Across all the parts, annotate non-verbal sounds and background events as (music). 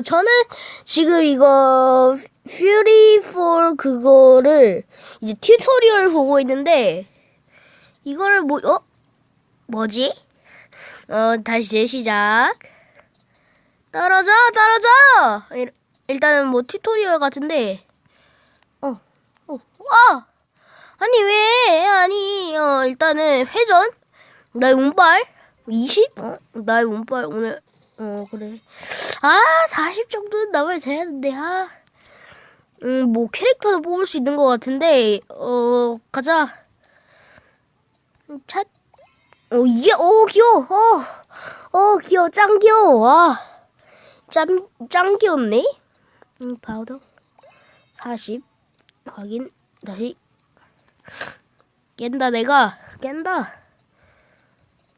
저는 지금 이거 퓨리 4 그거를 이제 튜토리얼 보고 있는데 이거를 뭐 어? 뭐지? 어 다시 재시작. 떨어져 떨어져. 일, 일단은 뭐 튜토리얼 같은데 어. 어. 와! 아니 왜? 아니 어 일단은 회전 나의 운빨 20? 어? 나의 운빨 오늘 어 그래 아40 정도는 나와야 되는데 아. 음, 뭐 캐릭터도 뽑을 수 있는 것 같은데 어 가자 찻 어, 이게, 어, 귀여워. 어, 어, 귀여워. 짱 귀여워. 와. 짱, 짱 귀엽네. 음, 파우더. 40. 확인. 다시. 깬다, 내가. 깬다.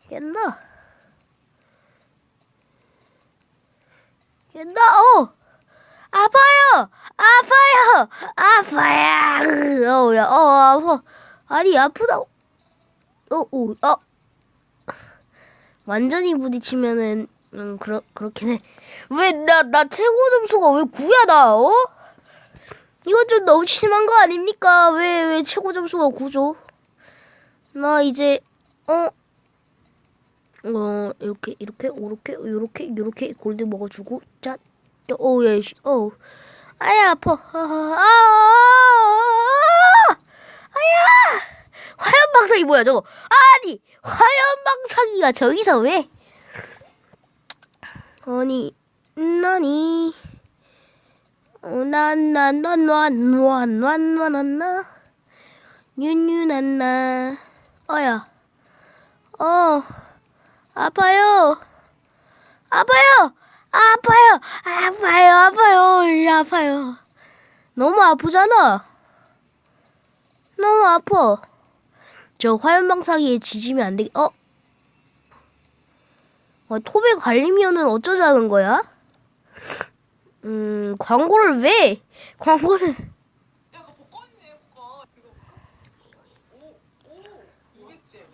깬다. 깬다, 어! 아파요! 아파요! 아파요! 어, 야, 어, 아파. 아니, 아프다고. 어, 오, 어. 완전히 부딪히면은, 음, 그렇, 그렇긴 해. 왜, 나, 나 최고 점수가 왜 9야, 나, 어? 이건 좀 너무 심한 거 아닙니까? 왜, 왜 최고 점수가 9죠? 나 이제, 어, 어, 이렇게, 이렇게, 오렇게, 요렇게, 요렇게 골드 먹어주고, 짠. 씨, 어. 아야, 아파. 아, 아, 아, 아야! 화염 방사기 뭐야, 저거? 아니, 화염 방사기가 저기서 왜? 아니, 나니. 어, 나나나나나나나나나 뉴뉴나나 어야 어 아파요 아파요 아파요 아파요 아파요 이 아파요 너무 아프잖아 너무 아파 저 화염방사기에 지지면 안 되겠 어? 어 톱에 갈리면은 어쩌자는 거야? 음, 광고를 왜? 광고는. 야, 그 복권이네, 복권. 이거. 오, 오, 200개.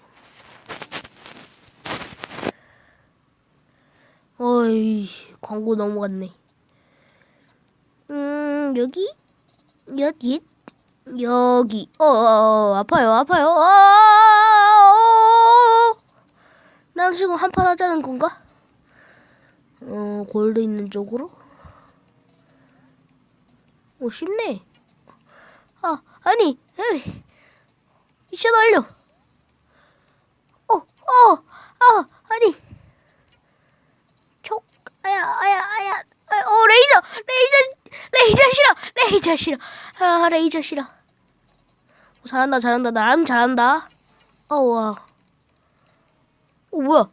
어이, 광고 넘어갔네. 음, 여기? 여기? 여기. 어, 어, 어 아파요, 아파요. 어, 어, 어. 난 지금 한판 하자는 건가? 어, 골드 있는 쪽으로? 오, 쉽네. 아, 아니, 에이. 미션 완료. 어, 어, 아, 아니. 촉, 아야, 아야, 아야. 아, 어, 레이저, 레이저, 레이저 싫어, 레이저 싫어. 아, 레이저 싫어. 오, 잘한다, 잘한다. 나름 잘한다. 어, 와. 오, 뭐야.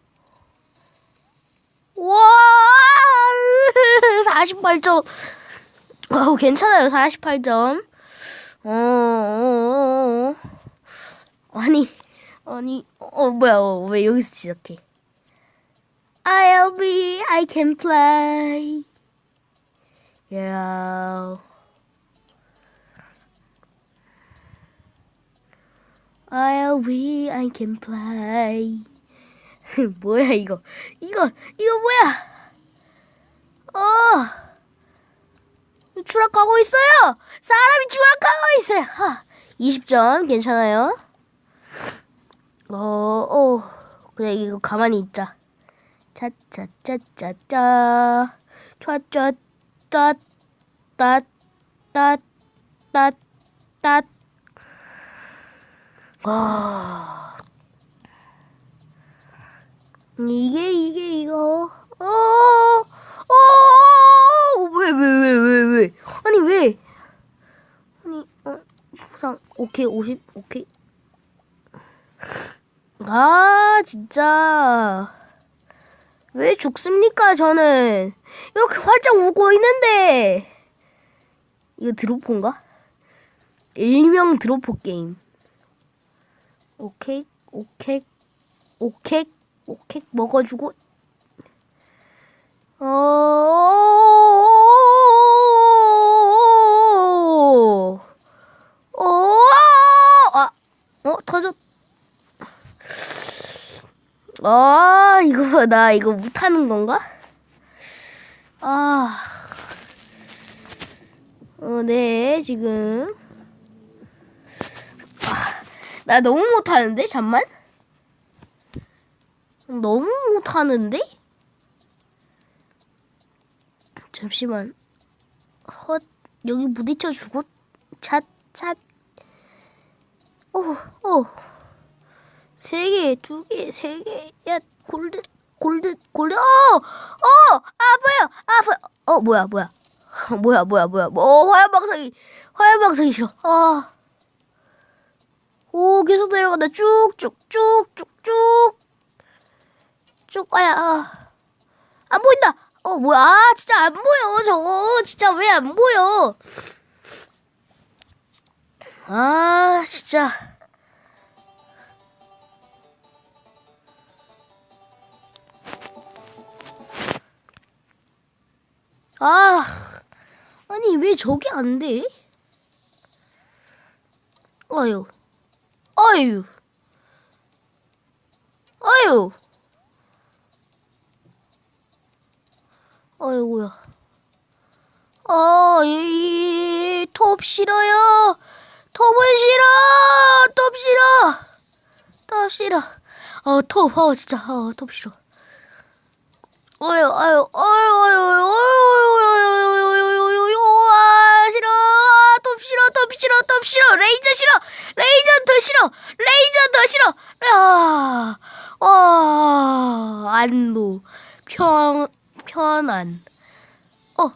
와, 48점. 어, 괜찮아요. 48점. 어, 어, 어, 어. 아니, 아니, 어, 뭐야, 어, 왜 여기서 시작해? I'll be, I can play. Yeah. I'll be, I can play. (laughs) 뭐야, 이거. 이거, 이거 뭐야? 어. 추락하고 있어요. 사람이 추락하고 있어요. 하, 20점 괜찮아요. 어, 어, 그냥 이거 가만히 있자. 짜짜짜, 따따따따따. 와, 이게 이게 이거. 어, 어. 왜, 왜, 왜, 왜, 왜? 아니, 왜? 아니, 어, 보상, 오케이, 50, 오케이. 아, 진짜. 왜 죽습니까, 저는? 이렇게 활짝 웃고 있는데. 이거 드로포인가? 일명 드로포 게임. 오케이, 오케이, 오케이, 오케이, 먹어주고. 어, 어, 아, 어, 터졌. 아, 이거, 나 이거 못하는 건가? 아, 어, 네, 지금. 아, 나 너무 못하는데, 잠만. 너무 못하는데? 잠시만. 헛, 여기 부딪혀 주고, 찻, 찻. 오, 오. 세 개, 두 개, 세 개. 야, 골드, 골드, 골드. 어, 어, 아파요, 아파요. 어, 뭐야, 뭐야. (laughs) 뭐야, 뭐야, 뭐야. 어, 화염방사기, 화염방사기 싫어. 아. 오, 계속 내려간다. 쭉쭉, 쭉쭉, 쭉. 쭉, 아야, 아. 안 보인다. 어, 뭐야. 아, 진짜 안 보여, 저거. 진짜 왜 안 보여. 아, 진짜. 아, 아니, 왜 저게 안 돼? 아유, 아유, 아유, 아이고야. 아, 이, 이, 톱 싫어요. 톱은 싫어. 톱 싫어. 톱 싫어. 아, 톱, 아, 진짜, 아, 톱 싫어. 아유, 아유, 아유, 아유, 아유, 아유, 아유, 아유, 아유, 아유, 아, 싫어. 아, 톱 싫어, 톱 싫어, 톱 싫어. 레이저 싫어. 싫어. 레이저 더 싫어. 아, 와, 안도, 편, 편안. 어,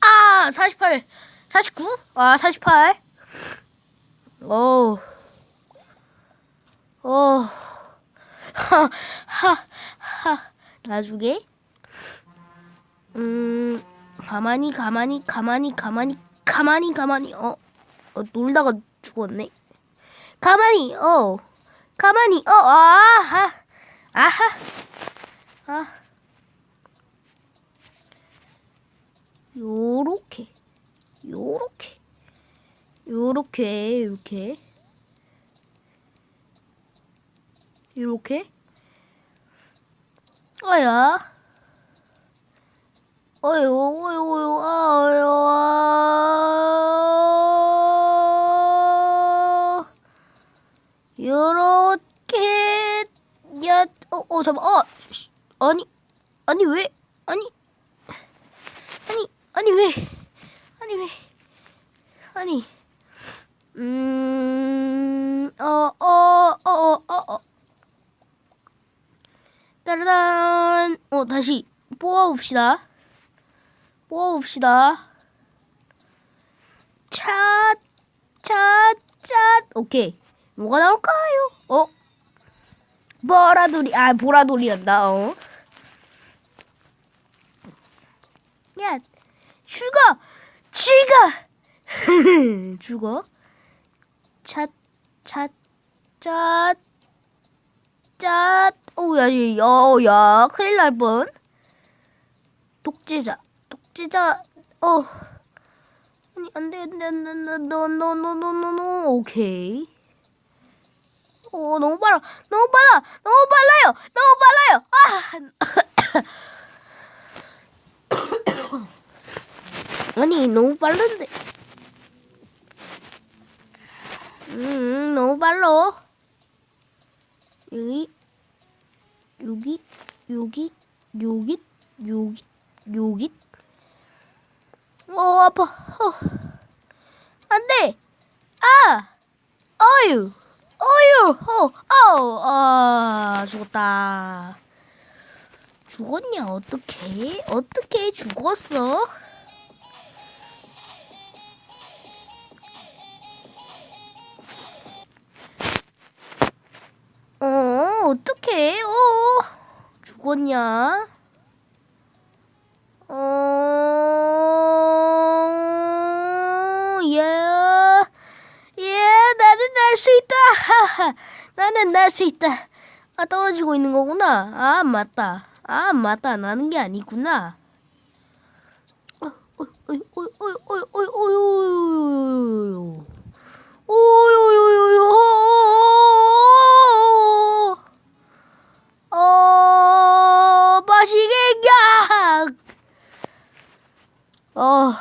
아, 48, 49? 아, 48. 오, 오, 하, 하, 하. 나중에 음 가만히 가만히 가만히 가만히 가만히 가만히 어, 어 놀다가 죽었네 가만히 어 가만히 어 아하. 아하. 아. 요렇게. 요렇게. 요렇게 요렇게. 요렇게. 아야. 어유, 어유, 어유, 아유, 어, 어, 잠깐, 어, 씨, 아니, 아니, 왜, 아니, 아니, 아니, 왜, 아니, 왜, 아니, 음, 어, 어, 어, 어, 어, 어. 따라란 어 다시 뽑아봅시다. 뽑아봅시다. 찻 찻 찻 오케이. 뭐가 나올까요? 어 보라돌이 아 보라돌이란다 어. 야 죽어 죽어 (laughs) 죽어 찻찻찻 짠! 오, 야, 야, 야, 큰일 날 뻔. 독재자, 독재자, 어. 아니, 안 돼, 안 돼, 안 돼, 안 돼, 너, 너, 너, 너, 너, 너, 오케이. 어, 너무 빨라, 너무 빨라, 너무 빨라요, 너무 빨라요, 아! (coughs) 아니, 너무 빠른데. 음, 너무 빨라. 여기 여기 여기 여기 여기 여기. 어 아파. 어. 안 돼. 아! 어유 어유 어어아 죽었다. 죽었냐 어떻게 어떻게 죽었어? 어, 어떡해, 어, 죽었냐? 나는 날 수 있다. 아, 떨어지고 있는 거구나. 아, 맞다. 아, 맞다. 나는 게 아니구나. 어, 마시겠냐? 어,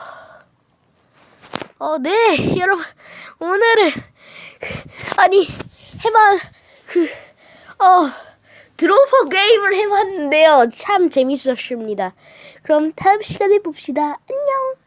어, 네, 여러분, 오늘은, 아니, 해봐, 그, 어, 드로퍼 게임을 해봤는데요. 참 재밌었습니다. 그럼 다음 시간에 봅시다. 안녕.